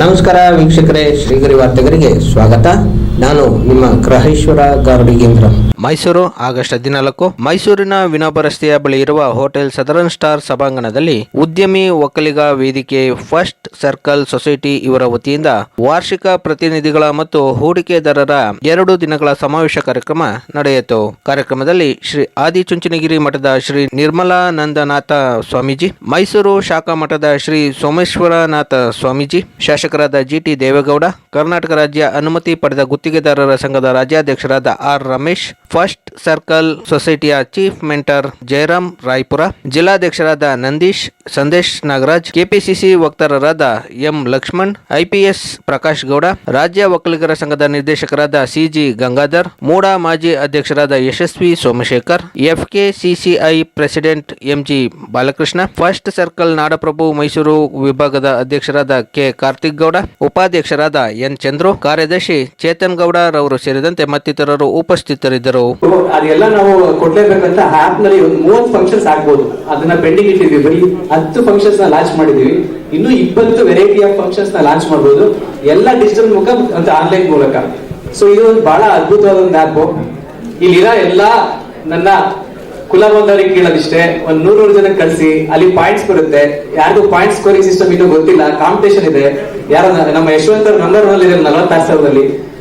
ನಮಸ್ಕಾರ ವೀಕ್ಷಕರೇ, ಶ್ರೀಗರಿ ವಾರ್ತೆಗರಿಗೆ ಸ್ವಾಗತ. ನಾನು ನಿಮ್ಮ ಗ್ರಹೇಶ್ವರ ಗಾರ್ಡಿಗೇಂದ್ರ ಮೈಸೂರು, ಆಗಸ್ಟ್ ಹದಿನಾಲ್ಕು. ಮೈಸೂರಿನ ವಿನೋಬ ರಸ್ತೆಯ ಬಳಿ ಇರುವ ಹೋಟೆಲ್ ಸದರನ್ ಸ್ಟಾರ್ ಸಭಾಂಗಣದಲ್ಲಿ ಉದ್ಯಮಿ, ಒಕ್ಕಲಿಗ ವೇದಿಕೆ ಫಸ್ಟ್ ಸರ್ಕಲ್ ಸೊಸೈಟಿ ಇವರ ವತಿಯಿಂದ ವಾರ್ಷಿಕ ಪ್ರತಿನಿಧಿಗಳ ಮತ್ತು ಹೂಡಿಕೆದಾರರ ಎರಡು ದಿನಗಳ ಸಮಾವೇಶ ಕಾರ್ಯಕ್ರಮ ನಡೆಯಿತು. ಕಾರ್ಯಕ್ರಮದಲ್ಲಿ ಶ್ರೀ ಆದಿಚುಂಚನಗಿರಿ ಮಠದ ಶ್ರೀ ನಿರ್ಮಲಾನಂದನಾಥ ಸ್ವಾಮೀಜಿ, ಮೈಸೂರು ಶಾಖಾ ಮಠದ ಶ್ರೀ ಸೋಮೇಶ್ವರನಾಥ ಸ್ವಾಮೀಜಿ ಶಾಸಕರಾದ ಜಿಟಿ ದೇವೇಗೌಡ, ಕರ್ನಾಟಕ ರಾಜ್ಯ ಅನುಮತಿ ಪಡೆದ ಗುತ್ತಿಗೆದಾರರ ಸಂಘದ ರಾಜ್ಯಾಧ್ಯಕ್ಷರಾದ ಆರ್ ರಮೇಶ್, ಫಸ್ಟ್ ಸರ್ಕಲ್ ಸೊಸೈಟಿಯ ಚೀಫ್ ಮೆಂಟರ್ ಜಯರಾಮ್ ರಾಯ್ಪುರ, ಜಿಲ್ಲಾಧ್ಯಕ್ಷರಾದ ನಂದೀಶ್, ಸಂದೇಶ್ ನಾಗರಾಜ್, ಕೆಪಿಸಿಸಿ ವಕ್ತಾರರಾದ ಎಂ ಲಕ್ಷ್ಮಣ್ ಐಪಿಎಸ್ ಪ್ರಕಾಶ್ ಗೌಡ, ರಾಜ್ಯ ಒಕ್ಕಲಿಗರ ಸಂಘದ ನಿರ್ದೇಶಕರಾದ ಸಿಜಿ ಗಂಗಾಧರ್, ಮೂಡಾ ಮಾಜಿ ಅಧ್ಯಕ್ಷರಾದ Yashaswi Somashekar FKCCI president MG Balakrishna, first circle Nadaprabhu Mysuru ವಿಭಾಗದ ಅಧ್ಯಕ್ಷರಾದ ಕೆ ಕಾರ್ತಿಕ್ ಗೌಡ ಉಪಾಧ್ಯಕ್ಷರಾದ ಎನ್. ಚಂದ್ರು, ಕಾರ್ಯದರ್ಶಿ ಚೇತನ್ ಗೌಡ ರವರು ಸೇರಿದಂತೆ ಮತ್ತಿತರರು ಉಪಸ್ಥಿತರಿದ್ದರು. ಅದೆಲ್ಲ ನಾವು ಕೊಡ್ಲೇಬೇಕಂತ ಆಪ್ನಲ್ಲಿ ಒಂದು ಮೂವತ್ತು ಫಂಕ್ಷನ್ಸ್ ಆಗ್ಬೋದು. ಅದನ್ನ ಪೆಂಡಿಂಗ್ ಇಟ್ಟಿದ್ವಿ ಬರೀ ಹತ್ತು ಫಂಕ್ಷನ್ಸ್ನ ಲಾಂಚ್ ಮಾಡಿದೀವಿ ಇನ್ನು ಇಪ್ಪತ್ತು ವೆರೈಟಿ ಆಫ್ ಫಂಕ್ಷನ್ಸ್ನ ಲಾಂಚ್ ಮಾಡಬಹುದು ಎಲ್ಲ ಡಿಜಿಟಲ್ ಮುಖ ಅಂತ ಆನ್ಲೈನ್ ಮೂಲಕ. ಸೊ ಇದು ಒಂದು ಬಹಳ ಅದ್ಭುತವಾದ ಒಂದು ಆಪ್ ಇಲ್ಲಿರೋ ಎಲ್ಲಾ ನನ್ನ ಕುಲ ಬಂದವರಿಗೆ ಕೇಳೋದಿಷ್ಟೇ, ಒಂದ್ ನೂರು ನೂರು ಜನ ಕಳಿಸಿ, ಅಲ್ಲಿ ಪಾಯಿಂಟ್ಸ್ ಬರುತ್ತೆ. ಯಾರ್ದು ಪಾಯಿಂಟ್ ಸ್ಕೋರಿಂಗ್ ಸಿಸ್ಟಮ್ ಇನ್ನೂ ಗೊತ್ತಿಲ್ಲ ಕಾಂಪಿಟೇಷನ್ ಇದೆ. ಯಾರ ನಮ್ಮ ಯಶವಂತ ನಂಬರ್ನಲ್ಲಿ ಇದೆ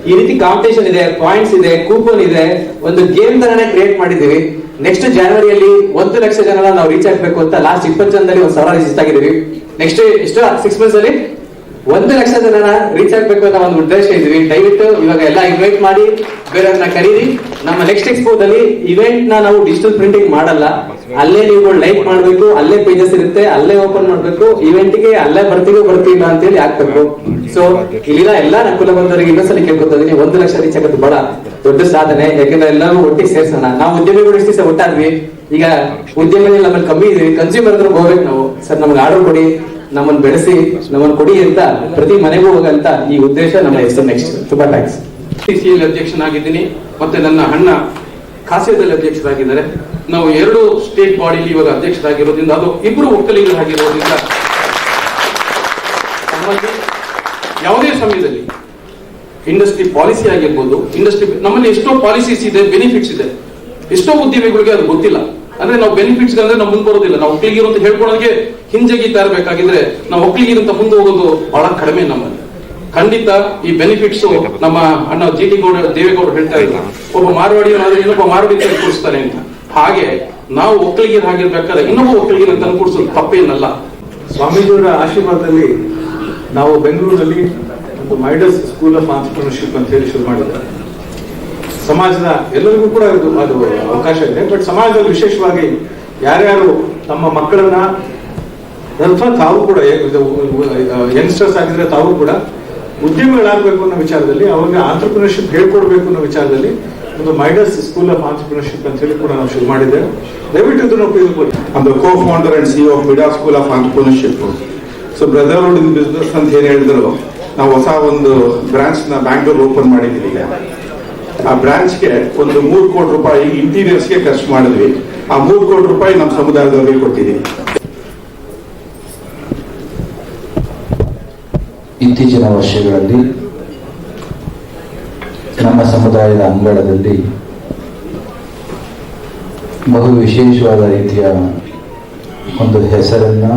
ಈ ರೀತಿ ಕಾಂಪಿಟೇಷನ್ ಇದೆ ಪಾಯಿಂಟ್ಸ್ ಇದೆ ಕೂಪನ್ ಇದೆ. ಒಂದು ಗೇಮ್ ತರನೇ ಕ್ರಿಯೇಟ್ ಮಾಡಿದೀವಿ ನೆಕ್ಸ್ಟ್ ಜನವರಿಯಲ್ಲಿ ಒಂದು ಲಕ್ಷ ಜನ ನಾವು ರೀಚ್ ಆಗ್ಬೇಕು ಅಂತ ಲಾಸ್ಟ್ ಇಪ್ಪತ್ತು ಜನದಲ್ಲಿ ಒಂದ್ ಸಾವಿರ ಆಗಿದ್ದೀವಿ. ನೆಕ್ಸ್ಟ್ ಎಷ್ಟು ಸಿಕ್ಸ್ ಮಂತ್ಸ್ ಅಲ್ಲಿ ಒಂದು ಲಕ್ಷ ಜನ ರೀಚ್ ಆಗ್ಬೇಕು ಅಂತ ಒಂದು ಉದ್ದೇಶ ಇದ್ವಿ ದಯವಿಟ್ಟು ಇವಾಗ ಎಲ್ಲ ಇನ್ವೈಟ್ ಮಾಡಿ ಬೇರೆಯವ್ರನ್ನ ಕರೀರಿ. ನಮ್ಮ ನೆಕ್ಸ್ಟ್ ಎಕ್ಸ್ಪೋದಲ್ಲಿ ಇವೆಂಟ್ನ ನಾವು ಡಿಜಿಟಲ್ ಪ್ರಿಂಟಿಂಗ್ ಮಾಡಲ್ಲ. ಅಲ್ಲೇ ನೀವು ಲೈಕ್ ಮಾಡಬೇಕು, ಅಲ್ಲೇ ಪೇಜಸ್ ಇರುತ್ತೆ, ಅಲ್ಲೇ ಓಪನ್ ಮಾಡ್ಬೇಕು. ಇವೆಂಟ್ಗೆ ಅಲ್ಲೇ ಬರ್ತೀವಿ ಬರ್ತೀವಿ ಅಂತ ಹೇಳಿ ಹಾಕ್ಬೇಕು. ಸೊ ಇಲ್ಲಿನ ಎಲ್ಲಾ ಅನುಕೂಲ ಬಂದವರಿಗೆ ಇನ್ನೊಂದ್ಸಲ ಕೇಳ್ಕೊತಾ ಇದೀನಿ ಒಂದು ಲಕ್ಷ ರೀಚ್ ಆಗೋದು ಬಹಳ ದೊಡ್ಡ ಸಾಧನೆ. ಯಾಕಂದ್ರೆ ಎಲ್ಲರೂ ಒಟ್ಟಿಗೆ ಸೇರ್ಸೋಣ. ನಾವು ಉದ್ಯಮಿಗಳು ಎಷ್ಟು ಒಟ್ಟಾದ್ವಿ? ಈಗ ಉದ್ಯಮದಲ್ಲಿ ನಮ್ಮಲ್ಲಿ ಕಮ್ಮಿ ಇದೀವಿ ಕನ್ಸ್ಯೂಮರ್ ಹೋಗ್ಬೇಕು ನಾವು. ಸರ್, ನಮ್ಗೆ ಆರ್ಡರ್ ಕೊಡಿ. ನಮ್ಮನ್ನ ಬೆಳೆಸಿ ನಮ್ಮನ್ನ ಕೊಡಿ ಅಂತ, ಪ್ರತಿ ಮನೆಗೂ ಹೋಗಂತ ಈ ಉದ್ದೇಶ ನಮ್ಮ ಹೆಸರು ನೆಕ್ಸ್ಟ್ ತುಂಬಾ ಥ್ಯಾಂಕ್ಸ್ ಸಿಸಿಎಲ್ ಅಧ್ಯಕ್ಷನಾಗಿದ್ದೀನಿ, ಮತ್ತೆ ನನ್ನ ಅಣ್ಣ ಖಾಸಿಯದಲ್ಲಿ ಅಧ್ಯಕ್ಷರಾಗಿದ್ದಾರೆ. ನಾವು ಎರಡು ಸ್ಟೇಟ್ ಬಾಡಿಲಿ ಇವಾಗ ಅಧ್ಯಕ್ಷರಾಗಿರೋದ್ರಿಂದ, ಅದು ಇಬ್ಬರು ಒಕ್ಕಲಿಗರಾಗಿರೋದ್ರಿಂದ ಯಾವುದೇ ಸಮಯದಲ್ಲಿ ಇಂಡಸ್ಟ್ರಿ ಪಾಲಿಸಿ ಆಗಿರ್ಬೋದು ಇಂಡಸ್ಟ್ರಿ ನಮ್ಮಲ್ಲಿ ಎಷ್ಟೋ ಪಾಲಿಸೀಸ್ ಇದೆ ಬೆನಿಫಿಟ್ಸ್ ಇದೆ. ಎಷ್ಟೋ ಉದ್ಯಮಿಗಳಿಗೆ ಅದು ಗೊತ್ತಿಲ್ಲ. ಅಂದ್ರೆ ನಾವು ಬೆನಿಫಿಟ್ಸ್ ಅಂದ್ರೆ ನಾವು ಮುಂದೆ ಬರೋದಿಲ್ಲ. ನಾವು ಒಕ್ಕಲಿಗರು ಅಂತ ಹೇಳ್ಕೊಳ್ಳೋದಕ್ಕೆ ಹಿಂಜಗಿತಾ ಇರಬೇಕಾಗಿದ್ರೆ ನಾವು ಒಕ್ಕಲಿಗರು ಅಂತ ಮುಂದೆ ಹೋಗೋದು ಬಹಳ ಕಡಿಮೆ ನಮ್ಮಲ್ಲಿ. ಖಂಡಿತ ಈ ಬೆನಿಫಿಟ್ಸ್ ನಮ್ಮ ಅಣ್ಣ ಜಿ ಟಿ ಗೌಡ, ದೇವೇಗೌಡರು ಹೇಳ್ತಾ ಇಲ್ಲ ಒಬ್ಬ ಮಾರವಾಡಿ ಇನ್ನೊಬ್ಬ ಮಾರವಾಡಿ ತರ ಕೊಡಿಸ್ತಾನೆ ಅಂತ. ಹಾಗೆ ನಾವು ಒಕ್ಕಲಿಗರು ಆಗಿರ್ಬೇಕಾದ್ರೆ ಇನ್ನೊಬ್ಬ ಒಕ್ಕಲಿಗಿರ ತಂದು ಕೊಡಿಸೋದು ತಪ್ಪೇನಲ್ಲ. ಸ್ವಾಮೀಜಿಯವರ ಆಶೀರ್ವಾದದಲ್ಲಿ ನಾವು ಬೆಂಗಳೂರಿನಲ್ಲಿ ಒಂದು ಮೈಡಸ್ ಸ್ಕೂಲ್ ಆಫ್ ಆಂಟರ್ಪ್ರಿನರ್ಶಿಪ್ ಅಂತ ಹೇಳಿ ಶುರು ಮಾಡಿದ್ದಾರೆ. ಸಮಾಜದ ಎಲ್ಲರಿಗೂ ಕೂಡ ಇದು ಅದು ಅವಕಾಶ ಇದೆ. ಬಟ್ ಸಮಾಜದಲ್ಲಿ ವಿಶೇಷವಾಗಿ ಯಾರ್ಯಾರು ತಮ್ಮ ಮಕ್ಕಳನ್ನ ಅಥವಾ ತಾವು ಕೂಡ ಯಂಗ್ಸ್ಟರ್ಸ್ ಆಗಿದ್ರೆ ತಾವು ಕೂಡ ಉದ್ಯಮಿಗಳಾಗಬೇಕು ಅನ್ನೋ ವಿಚಾರದಲ್ಲಿ, ಅವ್ರಿಗೆ ಆಂಟರ್ಪ್ರಿನರ್ಶಿಪ್ ಹೇಳ್ಕೊಡ್ಬೇಕು ಅನ್ನೋ ವಿಚಾರದಲ್ಲಿ ಒಂದು ಮೈಡಸ್ ಸ್ಕೂಲ್ ಆಫ್ ಆಂಟರ್ಪ್ರಿನರ್ಶಿಪ್ ಅಂತ ಹೇಳಿ ಕೂಡ ನಾವು ಶುರು ಮಾಡಿದ್ದೇವೆ. ದಯವಿಟ್ಟು ಇದನ್ನು ಉಪಯೋಗಿಸ್ಕೊಳ್ಳಿ. I'm cofounder and C of Mida school of entrepreneurship. So brother in business ಅಂತ ಏನ್ ಹೇಳಿದ್ರು, ನಾವು ಹೊಸ ಒಂದು ಬ್ರಾಂಚ್ನ ಬ್ಯಾಂಗ್ಳೂರ್ ಓಪನ್ ಮಾಡಿದ್ದೀವಿ ಈಗ. ಆ ಬ್ರಾಂಚ್ಗೆ ಒಂದು ಮೂರು ಕೋಟಿ ರೂಪಾಯಿ ಇಂಟೀರಿಯರ್ಸ್ಗೆ ಖರ್ಚು ಮಾಡಿದ್ವಿ. ಆ ಮೂರು ಕೋಟಿ ರೂಪಾಯಿ ನಮ್ಮ ಸಮುದಾಯದವರಿಗೆ ಕೊಟ್ಟಿದ್ದೀವಿ. ಇತ್ತೀಚಿನ ವರ್ಷಗಳಲ್ಲಿ ನಮ್ಮ ಸಮುದಾಯದ ಅಂಗಳದಲ್ಲಿ ಬಹು ವಿಶೇಷವಾದ ರೀತಿಯ ಒಂದು ಹೆಸರನ್ನ,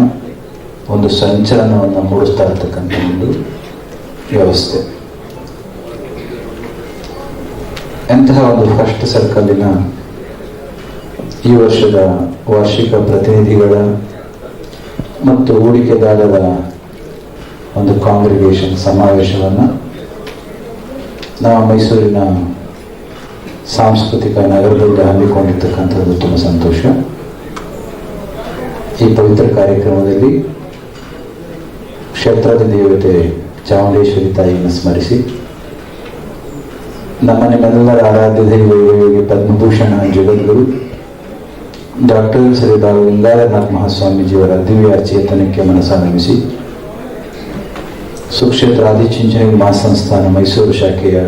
ಒಂದು ಸಂಚಲನವನ್ನು ಮೂಡಿಸ್ತಾ ಇರ್ತಕ್ಕಂಥ ಒಂದು ವ್ಯವಸ್ಥೆ. ಎಂತಹ ಒಂದು ಫಸ್ಟ್ ಸರ್ಕಲ್ಲಿನ ಈ ವರ್ಷದ ವಾರ್ಷಿಕ ಪ್ರತಿನಿಧಿಗಳ ಮತ್ತು ಹೂಡಿಕೆದಾರರ ಒಂದು ಕಾಂಗ್ರಿಗೇಷನ್ ಸಮಾವೇಶವನ್ನು ನಾವು ಮೈಸೂರಿನ ಸಾಂಸ್ಕೃತಿಕ ನಗರದಲ್ಲಿ ಹಮ್ಮಿಕೊಂಡಿರ್ತಕ್ಕಂಥದ್ದು ತುಂಬ ಸಂತೋಷ. ಈ ಪವಿತ್ರ ಕಾರ್ಯಕ್ರಮದಲ್ಲಿ ಕ್ಷೇತ್ರದ ದೇವತೆ ಚಾಮುಂಡೇಶ್ವರಿ ತಾಯಿಯನ್ನು ಸ್ಮರಿಸಿ ನಮ್ಮ ನಿಮ್ಮೆಲ್ಲರ ಆರಾಧ್ಯ ದೈವ ಪದ್ಮಭೂಷಣ ಜಗದ್ಗುರು. ಡಾಕ್ಟರ್ ಶ್ರೀ ಡಾ ಲಿಂಗಾರನಾಥ್ ಮಹಾಸ್ವಾಮೀಜಿಯವರ ದಿವ್ಯ ಚೇತನಕ್ಕೆ ಮನಸ್ಸಾನಮಿಸಿ ಸುಕ್ಷೇತ್ರ ಆದಿಚುಂಚನಗಿರಿ ಮಹಾಸಂಸ್ಥಾನ ಮೈಸೂರು ಶಾಖೆಯ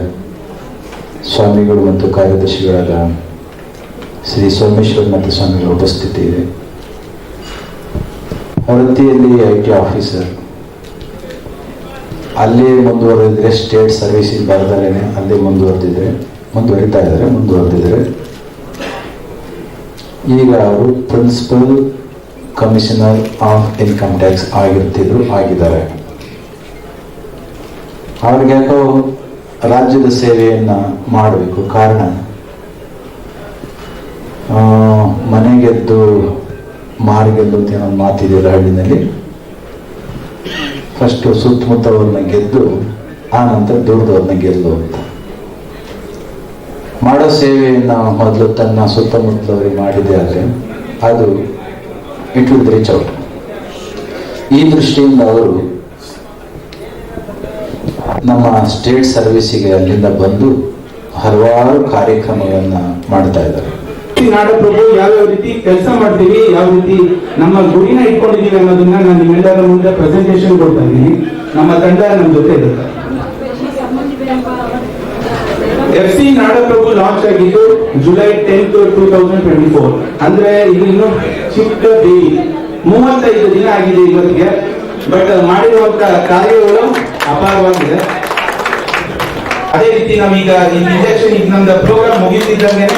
ಸ್ವಾಮಿಗಳು ಮತ್ತು ಕಾರ್ಯದರ್ಶಿಗಳಾದ ಶ್ರೀ ಸೋಮೇಶ್ವರ ಮತ್ತು ಸ್ವಾಮಿಗಳ ಉಪಸ್ಥಿತಿ ಇದೆ ವೃತ್ತಿಯಲ್ಲಿ ಐ ಟಿ ಆಫೀಸರ್ ಅಲ್ಲೇ ಮುಂದುವರೆದಿದ್ರೆ ಸ್ಟೇಟ್ ಸರ್ವಿಸಿಗೆ ಬರ್ದಲೇನೆ ಅಲ್ಲಿ ಮುಂದುವರೆದಿದ್ರೆ, ಮುಂದುವರಿತಾ ಇದ್ದಾರೆ, ಮುಂದುವರೆದಿದ್ದಾರೆ. ಈಗ ಅವರು principal commissioner of income tax ಆಗಿರ್ತಿದ್ರು, ಆಗಿದ್ದಾರೆ. ಅವ್ರಿಗೆ ಯಾಕೋ ರಾಜ್ಯದ ಸೇವೆಯನ್ನ ಮಾಡಬೇಕು ಕಾರಣ? ಮನೆಗೆದ್ದು ಮಾರಿಗೆದ್ದು ಅಂತ ಏನೋ ಒಂದು ಮಾತಿದೆಯಲ್ಲ ಹಳ್ಳಿನಲ್ಲಿ ಫಸ್ಟ್ ಸುತ್ತಮುತ್ತವ್ರನ್ನ ಗೆದ್ದು, ಆ ನಂತರ ದೂರದವ್ರನ್ನ ಗೆಲ್ಲು ಅಂತ. ಮಾಡೋ ಸೇವೆಯನ್ನ ಮೊದಲು ತನ್ನ ಸುತ್ತಮುತ್ತಲವರಿಗೆ ಮಾಡಿದೆ ಆದರೆ, ಅದು ಇಟ್ ವಿಲ್ ರೀಚ್ ಔಟ್. ಈ ದೃಷ್ಟಿಯಿಂದ ಅವರು ನಮ್ಮ ಸ್ಟೇಟ್ ಸರ್ವಿಸಿಗೆ ಅಲ್ಲಿಂದ ಬಂದು ಹಲವಾರು ಕಾರ್ಯಕ್ರಮಗಳನ್ನ ಮಾಡ್ತಾ ಇದ್ದಾರೆ. ನಾಡಪ್ರಭು ಯಾವ್ಯಾವ ರೀತಿ ಕೆಲಸ ಮಾಡ್ತೀವಿ, ಯಾವ ರೀತಿ ನಮ್ಮ ಗುರಿನ ಇಟ್ಕೊಂಡಿದ್ದೀವಿ ಅನ್ನೋದನ್ನ ನಾನು ನಿಮ್ಮೆಲ್ಲರ ಮುಂದೆ ಪ್ರೆಸೆಂಟೇಶನ್ ಕೊಡ್ತಾ ನಮ್ಮ ತಂಡ ನಮ್ಮ ಜೊತೆ ಇರುತ್ತೆ ಎಫ್ ಸಿ ನಾಡಪ್ರಭು ಲಾಂಚ್ ಆಗಿದ್ದು July tenth two thousand twenty four ಅಂದ್ರೆ ಇದು ಇನ್ನು ಚಿಕ್ಕ ಡೇ ಮೂವತ್ತೈದು ದಿನ ಆಗಿದೆ ಇವತ್ತಿಗೆ. ಬಟ್ ಮಾಡಿರುವಂತ ಕಾರ್ಯಗಳು ಅಪಾರವಾಗಿದೆ. ಅದೇ ರೀತಿ ನಾವೀಗ ಈ ಇಂಜೆಕ್ಷನ್ ಈಗ ನಮ್ದು ಪ್ರೋಗ್ರಾಮ್ ಮುಗಿತಿದ್ದಂಗೆ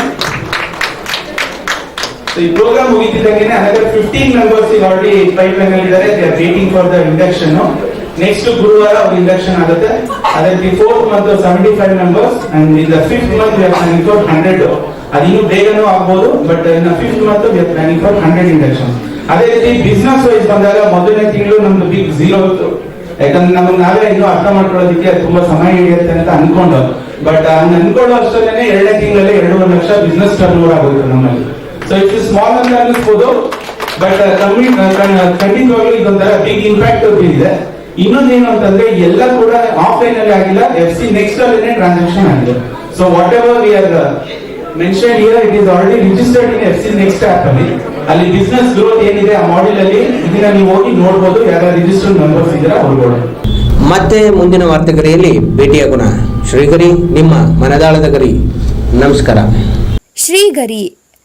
ಈ ಪ್ರೋಗ್ರಾಮ್ ಮುಗಿತಿದ್ದಂಗೆ ಅನದರ್ ಫಿಫ್ಟೀನ್ ಮೆಂಬರ್ಸ್ ಈಗ ಆಲ್ರೆಡಿ ಲೈನ್ ಅಲ್ಲಿ ಇದ್ದಾರೆ. They are waiting for the induction next ಗುರುವಾರ ಅವ್ರ ಇಂಡಕ್ಷನ್ ಆಗುತ್ತೆ. ಅದಕ್ಕೆ fourth month seventy five members and in the fifth month we are planning for hundred ಅದು ಇನ್ನೂ ಬೇಗನೂ ಆಗ್ಬೋದು but in fifth month we are planning for hundred induction ಅದೇ ರೀತಿ ಬಿಸ್ನೆಸ್ ವೈಸ್ ಬಂದಾಗ ಮೊದಲನೇ ತಿಂಗಳು ನಮ್ದು ಬಿಗ್ ಝೀರೋ ಇತ್ತು. ಯಾಕಂದ್ರೆ ನಮ್ಗೆ ನಾವೇ ಇನ್ನೂ ಅರ್ಥ ಮಾಡ್ಕೊಳ್ಳೋದಕ್ಕೆ ತುಂಬಾ ಸಮಯ ಹಿಡಿಯುತ್ತೆ ಅಂತ ಅನ್ಕೊಂಡು ಬಟ್ ಅನ್ಕೊಳ್ಳೋ ಅಷ್ಟೇ ಎರಡನೇ ತಿಂಗಳಲ್ಲಿ ಎರಡೂವರೆ ಲಕ್ಷ ಬಿಸ್ನೆಸ್ ಟರ್ನ್ ಓವರ್ ಆಗುತ್ತೆ ನಮ್ಮಲ್ಲಿ. ಸೊ ಇಟ್ಸ್ ಸ್ಮಾಲ್ ಅಂತ ಅನ್ನಿಸ್ಬೋದು ಬಟ್ ಖಂಡಿತವಾಗ್ಲೂ ಇದೊಂಥರ ಬಿಗ್ ಇಂಪ್ಯಾಕ್ಟ್ ಬೀರಿದೆ ಇನ್ನೊಂದೇನು ಅಂತಂದ್ರೆ ಎಲ್ಲ ಕೂಡ ಆಫ್ಲೈನ್ ಅಲ್ಲಿ ಆಗಿಲ್ಲ ಎಫ್ ಸಿ ನೆಕ್ಸ್ಟ್ ಅಲ್ಲೇ ಟ್ರಾನ್ಸಾಕ್ಷನ್ ಆಗಿದೆ. So whatever we are mention here it is already registered in F C next app ಅಲ್ಲಿ. ಅಲ್ಲಿ ಬಿಸ್ನೆಸ್ ಗ್ರೋತ್ ಏನಿದೆ ಆ ಮಾಡ್ಯೂಲ್ ಅಲ್ಲಿ ಇದನ್ನ ನೀವು ಹೋಗಿ ನೋಡ್ಬೋದು ಯಾರ ರಿಜಿಸ್ಟರ್ಡ್ ಮೆಂಬರ್ಸ್ ಇದ್ದೀರಾ ಅವ್ರುಗಳು ಮತ್ತೆ ಮುಂದಿನ ವಾರ್ತೆಗರಿಯಲ್ಲಿ ಭೇಟಿಯಾಗೋಣ. ಶ್ರೀಗರಿ ನಿಮ್ಮ ಮನದಾಳದ ಗರಿ. ನಮಸ್ಕಾರ. ಶ್ರೀಗರಿ